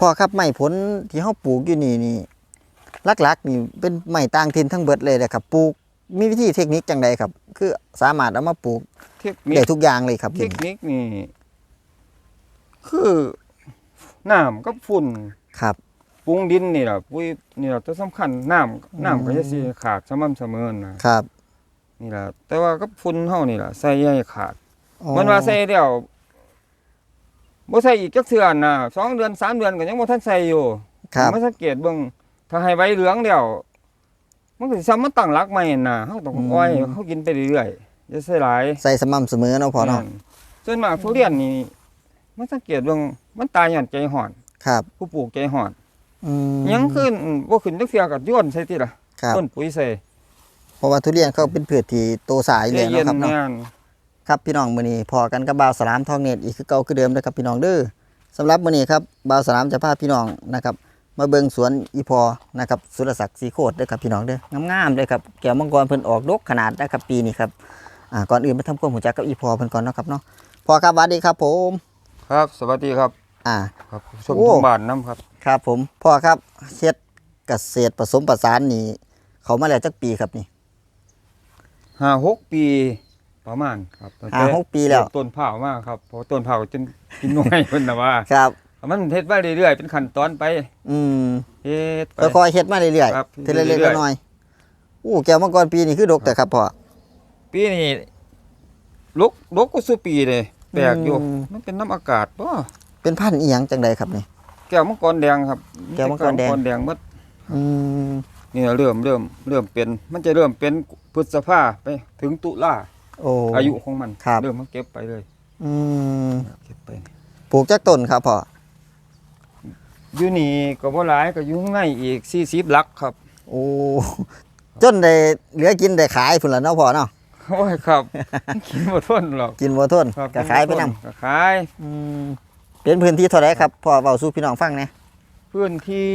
พ่อครับไม้ผลที่เฮาปลูกอยู่นี่นี่หลักๆนี่เป็นไม้ต่างถิ่นทั้งเบิดเลยนะครับปลูกมีวิธีเทคนิคจังใดครับ คือสามารถเอามาปลูกเทคนิได้คทุกอย่างเลยครับเทคนิคนี่ คือน้ำกับฝุ่นครับปรุงดินนี่ล่ะปุ้ยนี่ล่ะตัวสำคัญน้ำน้ำก็จะสิขาดสม่ำเสมอนะครับ นี่ล่ะแต่ว่ากับฝุ่นเฮานี่ล่ะใส่อย่าให้ขาดอ๋อมันว่าใส่แล้ว บ่ใส่อีกจักเทื่อน่ะสองเดือนสามเดือนก็ยังบ่ทันใส่อยู่ครับมาสังเกตเบิ่งถ้าให้ใบเหลืองแล้วมันก็สิซ้ำมันตั้งหลักใหม่น่ะเฮาต้องอ้อยให้เขากินไปเรื่อยๆอย่าใส่หลายใส่สม่ำเสมอเนาะพ่อเนาะแม่ส่วนมากทุเรียนนี่มันสังเกตเบิ่งมันตายหย่อนใจห่อนครับ ผู้ปลูกใจห่อนอืมยังขึ้นบ่ขึ้นจักเทื่อก็โย้อนใส่ติล่ะครับต้นปุ๋ยใส่เพราะว่าทุเรียนเขาเป็นพืชที่โตสายอยู่ใจแล้วเย็นเนาะครับเนาะแม่น ครับพี่น้องมื้อนี้พอกันกับบ่าวสลามทองเน็ตอีกคือเก่าคือเดิมนะครับพี่น้องเด้อสำหรับมื้อนี้ครับบ่าวสลามจะพาพี่น้องนะครับ มาเบิ่งสวนอีพอนะครับสุรศักดิ์ศรีโคตรเด้อครับพี่น้องเด้องามๆเลยครับแก้วมังกรเพิ่นออกดกขนาดนะครับปีนี้ครับอ่าก่อนอื่นไปทำความรู้จักกับอีพอเพิ่นก่อนเนาะครับเนาะพอครับสวัสดีครับผม ครับ สวัสดีครับอ่า ครับชมโอ้ ทุกบ้านนํครับครับผมพ่อครับเฮ็ดเกษตรผสมผสานนี่เขามาแล้วจักปีครับนี่5 6ปี ประมาณครับตั้งแต่ห้าหกปีแล้วต้นเผาวมาครับเพราะต้นเผาวจนกินหน่วยเพิ่นน่ะว่าครับมันเฮ็ดไปเรื่อยๆเป็นขั้นตอนไป อืมเฮ็ดไปค่อยๆเฮ็ดมาเรื่อยครับๆทีละเล็กเรื่อยๆน้อยๆอู้แก้วมังกรปีนี้คือดกแต่ครับพ่อปีนี้ลกลกก็สุปีเลยแปลกอยู่อืมมันเป็นน้ำอากาศป่ะเป็นพันธุ์อีหยังจังใดครับนี่แก้วมังกรแดงครับ แก้วมังกรแดงแก้วมังกรแดงหมดอืมนี่เริ่มเริ่มเริ่มเป็น มันจะเริ่มเป็นพฤษภาไปถึงตุลา โอ้อายุของมันครับ เริ่มมาเก็บไปเลยอืมเก็บไปปลูกจักต้นครับพ่ออยู่นี่ก็บ่หลายก็อยู่ข้างในอีก40ลักครับโอ้จนได้เหลือกินได้ขายพุ่นละเนาะพ่อเนาะโอ้ยครับ กินบ่ทนหรอกกินบ่ทนครับก็ขายไปนํก็ขายอืมเป็นพื้นที่เท่าไหร่ครับพ่อเว้าสู่พี่น้องฟังแหน่พื้นที่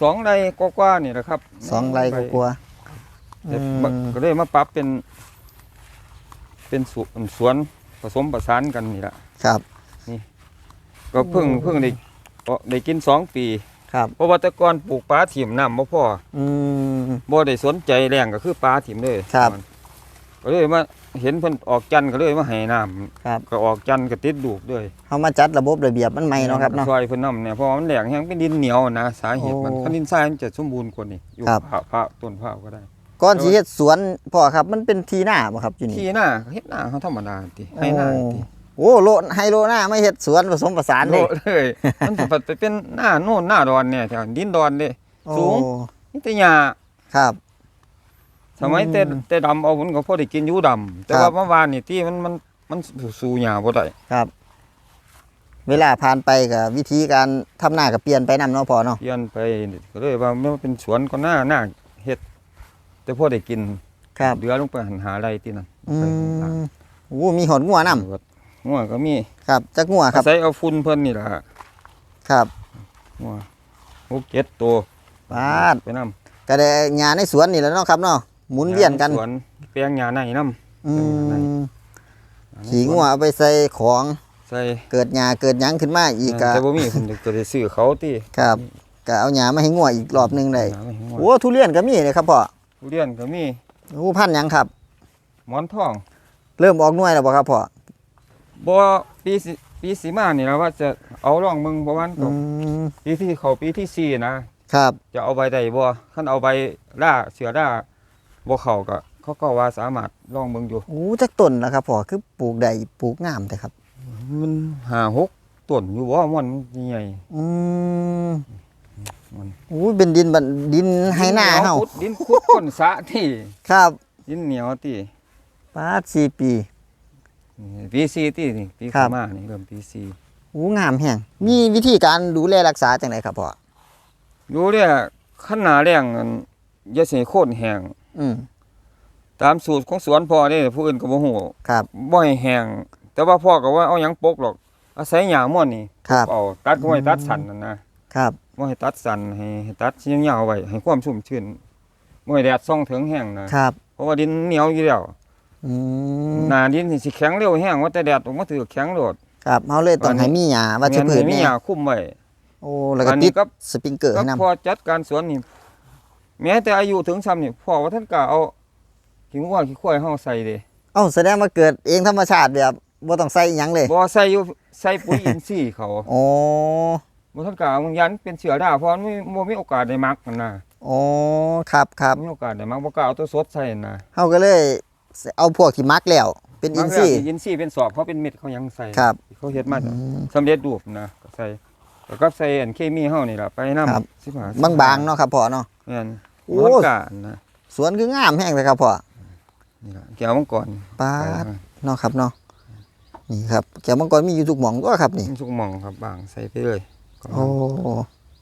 สองไร่กว่าๆนี่แหละครับสองไร่กว่าๆแต่อืมบักก็เลยมาปรับเป็น เป็นสวนสวนผสมประสานกันนี่แหละครับ ก็เพิ่งโอ้เพิ่งได้เอ่อได้กินสองปี ครับ เพราะว่าแต่ก่อนปลูกปลาถิ่มน้ำบ่พออืม บ่ได้สนใจแรงก็คือปลาถิ่มเลยครับ ก็เลยมาเห็นเพิ่นออกจันทร์ก็เลยมาให้น้ำครับก็ออกจันทร์ก็ติดลูกด้วยเฮามาจัดระบบระเบียบมันใหม่เนาะครับเนาะ ซอยเพิ่นนำเนี่ยเพราะว่ามันแหลงแห้งเป็นดินเหนียวนะสาเหตุมันโอ้คันดินทรายมันจะสมบูรณ์กว่านี่อยู่ครับพร้าวพร้าวต้นพร้าวก็ได้ ก่อนสิเฮ็ดสวนพ่อครับ มันเป็นที่หน้าบ่ครับอยู่นี่ที่หน้าเฮ็ดหน้าเขาธรรมดาติให้หน้าติโอ้โลไฮโลหน้าไม่เฮ็ดสวนผสมผสานโลเลยเลยมันสิไปเป็นหน้าโน่นหน้าดอนเนี่ยแถวดินดอนเด้สูงโอ้นี่แต่หญ้าครับสมัยแต่อืมแต่ดำเอาผลก็พอได้กินอยู่ดำแต่ครัว่าบเมื่อวานนี่ที่มันมันมันสู่หญ้าบ่ได้ครับ เวลาผ่านไปกับวิธีการทำหน้าก็เปลี่ยนไปนํเนาะพ่อเนาะเปลี่ยนไปก็เลยว่ามันเป็นสวนก็หน้าหน้าเฮ็ด แต่พอได้กินครับเดือลงไปหันหาอะไรที่นั่นอืไปหามโอ้มีหอนงัวนํงัวก็มีครับจักงัวคอารับศัยเอาฝุ่นเพิ่นนี่ล่ะครับงัวหกเจ็ดตัวปาดไปนํก็ได้หญ้าในสวนนี่แหล้วเนาะครับเนาะหมุนเวียนกันสวนแปลงหญ้าในนํอืมขี่งัวเอาไปใส่ของใส่เกิดหญ้าเกิดหยังขึ้นมาอีกก็แต่บ่มีผมก็ได้ซื้อเขาติครับก็เอาหญ้ามาให้งัวอีกรอบหนึงได้หาไม่ให้งัวโอ้ทุเรียนก็มีเลยครับพ่อ ทุเรียนก็มีโอ้พันธุ์หยังครับ หมอนทองเริ่มออกหน่วยแล้วบ่ครับพ่อบ่ปีสิปีสีมานี่แล้วว่าจะเอาลองมึงเพราะว่าอืมปีที่เขาปีที่สี่นะ ครับจะเอาใบใดบ่คันเอาใบล่าเสือล่าบ่เข้าก็เขาก็ว่าสามารถลองมึงอยู่ โอ้จักต้นนะครับพ่อคือปลูกได้ปลูกงามแต่ครับ มันหาหกต้นอยู่บ่มันใหญ่อืม มันโอ้เป็นดินบันดินให้หน้าเฮาขุดดินขุดก้นสระที่ครับ ดินเหนียวที่ปาดสี่ปีนี่ปีสี่ที่นี่ปีครัเข้าบมานี่เริ่มปีสี่โอ้งามแฮงมีวิธีการดูแลรักษาจังไดครับพ่ออยู่เนี่ยขั้นหนาแรงอันอย่าสิให้โค่นแห้งอืมตามสูตรของสวนพ่อเด้ผู้อื่นก็บ่ฮู้ครับบ่ให้แห้งแต่ว่าพ่อก็ว่าเอาหยังปกหรอกอาศัยหญ้าม่วนนี่ครับเอาตัดก็ไว้ตัดสันนั่นนะครับ บ่ให้ตัดสันให้ให้ตัดยาวๆไว้ให้ความชุ่มชื้นบ่ให้แดดส่องถึงแห้งนะครับ เพราะว่าดินเหนียวอยู่แล้วอืมหน้าดินนี่สิแข็งเร็วแห้งว่าแต่แดดออกมาถือแข็งโลด ครับเฮาเลยต้องให้มีหญ้าวัชพืชแม่นให้มีนี่หญ้าคุมไว้ โอ้แล้วก็อันนี้ติดก็สปริงเกอร์ก็ให้นํพอจัดการสวนนี่แม้แต่อายุถึงซ้ำนี่พ่อว่าท่านก็เอาขี้งัวขี้ควายเฮาใส่เด้เอ้าแสดงว่าเกิดเองธรรมชาติแบบบ่ต้องใส่อิหยังเลยบ่ใส่อยู่ใส่ปุ๋ยอินทรีย์เขา โอ้ บ่ท่านก็เอามันยันเป็นเชื้อราเพราะมันไม่บ่มีโอกาสได้มักนั่นน่ะโอ้ครับครับมีโอกาสได้มักบ่กล้าเอาตัวสดใส่นั่นน่ะเฮาก็เลยเอาพวกที่มักแล้ว เป็นอินซีย์มักแล้วอินทรีย์เป็นสอบเขาเป็นเม็ดเขายังใส่ครับเขาเฮ็ดมาอืมสำเร็จรูปนะก็ใส่แล้วก็ใส่อันเคมีเฮานี่ล่ะไปนำครับ15บางๆเนาะครับพ่อเนาะแม่นโอ้โอ้กานะสวนคืองามแห้งเลยครับพ่อนี่ล่ะแก้วมังกรปาดเนาะครับเนาะนี่ครับแก้วมังกรมีอยู่ทุกหม่องก็ครับนี่มันสุกหม่องครับบางใส่ไปเลยก็ โอ้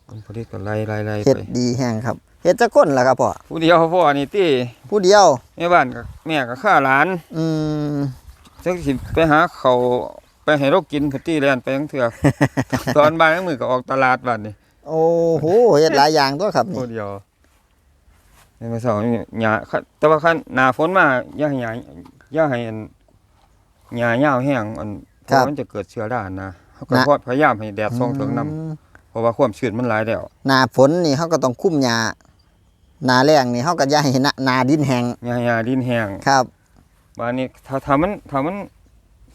ผลผลิตก็ไล่ไล่ไล่เฮ็ดไปดีแห้งครับเฮ็ดจักคนล่ะครับพ่อผู้เดียวพ่อนี่ติผู้เดียวแม่บ้านกับแม่กับข้าหลาน อืมจักสิไปหาเขาวไปให้เรากินพุ่นติแล่นไปทั้งเถื่อตอนบ่ายทั้งมื้อก็ออกตลาดบัดนี่โอ้โหเฮ็ดหลายอย่างตัวครับนี่ผู้เดียวในมื้อเช้านี่หญ้าคันแต่ว่าคันหน้าฝนมาอย่าให้หญ้าอย่าให้อันหญ้ายาวแห้งอันเพราะมันจะเกิดเชื้อรานะ เฮาก็พอพยายามให้แดดส่องถึงนํอืมเพราะว่าความชื้นมันหลายแล้วหน้าฝนนี่เขาก็ต้องคุ้มหญ้าหน้าแล้งนี่เขาก็อย่าให้หน้าหน้าดินแห้งหญ้าหญ้าดินแห้งครับบานนี้ถ้าถ้ามันถ้ามัน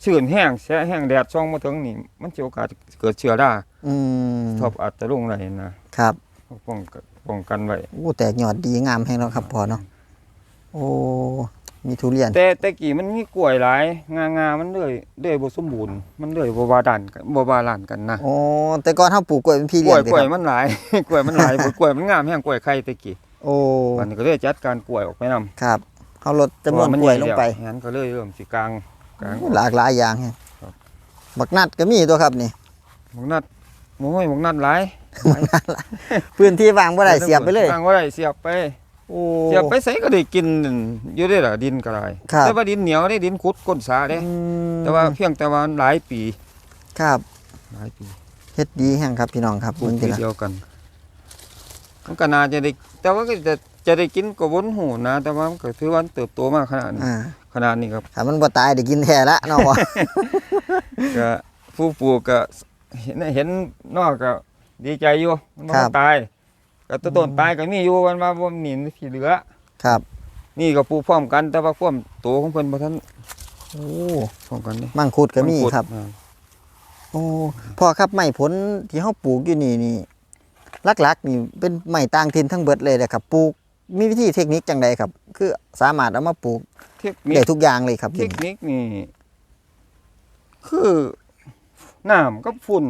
ชื้นแห้งแช่แห้งแดดส่องมาถึงนี่ มันจะโอกาสเกิดเชื้อราอืมทบอาจจะลงได้นะครับป้องกันป้องกันไว้ โอ้แต่ยอดดีงามแห้งแล้วครับพ่อเนาะโอ้ มีทุเรียน แต่แต่กี้มันมีกล้วยหลาย งางามันเลยเลยบ่สมบูรณ์มันเลยบ่บาดานกันบ่บาลานกันนะโอ้แต่ก่อนเฮาปลูกกล้วยเป็นพี่กเลี้ล้ยวยงติกล้วยครับมันหลาย กล้วยมันหลายบ่กล้วยมันงามแห้งกล้วยไข่แต่กี้โอ้วันนี้ก็เลยจัดการกล้วยออกไปนํครับเขาลดจำนวนกล้วยลงไปงั้นก็เลยเริ่มสิกลางกลางหลากหลายอย่างแฮะครับ บักนัดก็มีตัวครับนี่ หมกนัดโอ้ยหมกนัดหลายพื้นที่ว่างบ่ได้เสียบไปเลย ตั้งบ่ได้เสียบไป โอ้เสียบไปใส่ก็ได้กินอยู่ได้ล่ะดินก็ได้ครับแต่ว่าดินเหนียวได้ดินขุดก้นสาเด้อืมแต่ว่าเพียงแต่ว่าหลายปี ครับหลายปีเฮ็ดดีแห้งครับพี่น้องครับปลูกเบิ่งปีทีละเดียวกันมันก็น่าจะได้แต่ว่าก็จะจะได้กินก็บนหูนะ แต่ว่ามันก็ถือว่าเติบโตมากขนาดนี้อ่าขนาดนี้ครับถ้ามันบ่ตายได้กินแท้ละเนาะพ่อก็ผู้ปลูกก็เห็นเห็นนอกก็ดีใจอยู่มันบ่ครับตาย ก็ต้นต้นตายก็มีอยู่มันว่าบ่มีที่เหลือ ครับ นี่ก็ปลูกพร้อมกัน แต่ว่าความโตของเพิ่นบ่ทันโอ้พร้อมกันนี่มังคุดก็มีงดครับอ่าโอ้พ่อครับไม้ผลที่เฮาปลูกอยู่นี่นี่หลักๆนี่เป็นไม้ต่างถิ่นทั้งเบิดเลยนะครับปลูกมีวิธีเทคนิคจังใดครับ คือสามารถเอามาปลูกเทคนิคได้ทุกอย่างเลยครับเทคนิคนี่คือน้ำกับฝุ่น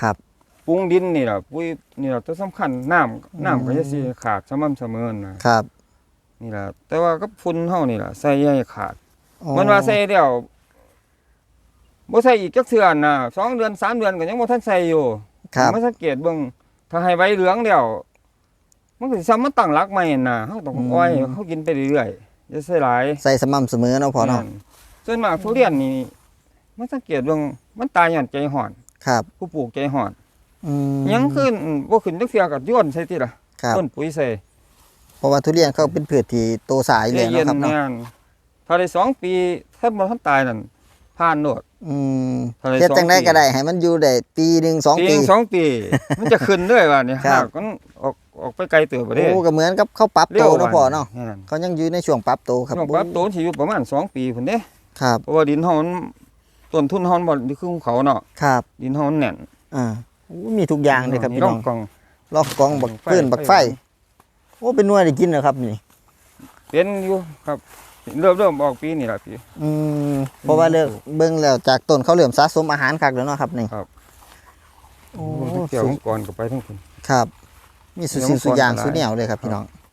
ครับ ปรุงดินนี่แหละปุ้ยนี่แหละตัวสำคัญน้ำน้ำก็จะสิขาดสม่ำเสมอนะครับ นี่แหละแต่ว่ากับฝุ่นเฮานี่แหละใส่อย่าให้ขาดอ๋อมันว่าใส่เดียวบ่ใส่อีกจักเทื่อน่ะสองเดือนสามเดือนก็ยังบ่ทันใส่อยู่ครับมาสังเกตเบิ่งถ้าให้ใบเหลืองเดียวมันก็สิซ้ำมันตั้งหลักใหม่น่ะเฮาต้องอ้อยเขากินไปเรื่อยๆอย่าใส่หลายใส่สม่ำเสมอเนาะพ่อเนาะแม่ส่วนมากทุเรียนนี่มันสังเกตเบิ่งมันตายหย่อนใจห่อน ครับ ผู้ปลูกใจห่อน อืมยังขึ้นบ่ขึ้นจักเทื่อก็โย้อนใส่ติล่ะครับ ต้นปุ๋ยใส่เพราะว่าทุเรียนเขาเป็นพืชที่โตสายเลยเย็นเนาะครับเนาะแม่นภายในสองปีถ้าบ่ทันตายนั่นผ่านโนด อืมภายในเฮ็ดจังได๋สองปี ก็ได้ให้มันอยู่ได้ปีหนึงสองปีปีหนึ่งสองปี มันจะขึ้นเรื่อยว่านี่ครับ หากมันออกออกไปไกลเติบบ่ได้โอ้ก็เหมือนกับเขาปรับโตเร็วเนาะพ่อเนาะแม่นเขายังอยู่ในช่วงปรับโตครับช่วงปรับโตสิอยู่ประมาณสองปีพุ่นเด้ ครับเพราะว่าดินเฮามันต้นทุนเฮามันบ่คือภูเขาเนาะ ครับดินเฮามันแน่น อ่าโอ้ มีทุกอย่างเลยครับพี่น้องกองลอกกองบักพื้นบักไฟ โอ้เป็นหน่วยได้กินเหรอครับนี่ เป็นอยู่ครับเริ่มเริ่มออกปีนี่ล่ะพี่อืมเพราะว่าเลิกเบิ่งแล้วจากต้นเขาเริ่มสะสมอาหารคักแล้วเนาะครับนี่ครับโอ้เกี่ยวมังกรก็ไปทั้งคนครับ มีสุดเดี๋ยวสิ่งสุดอย่างมังกรสุดแนวเลยครับพี่น้องค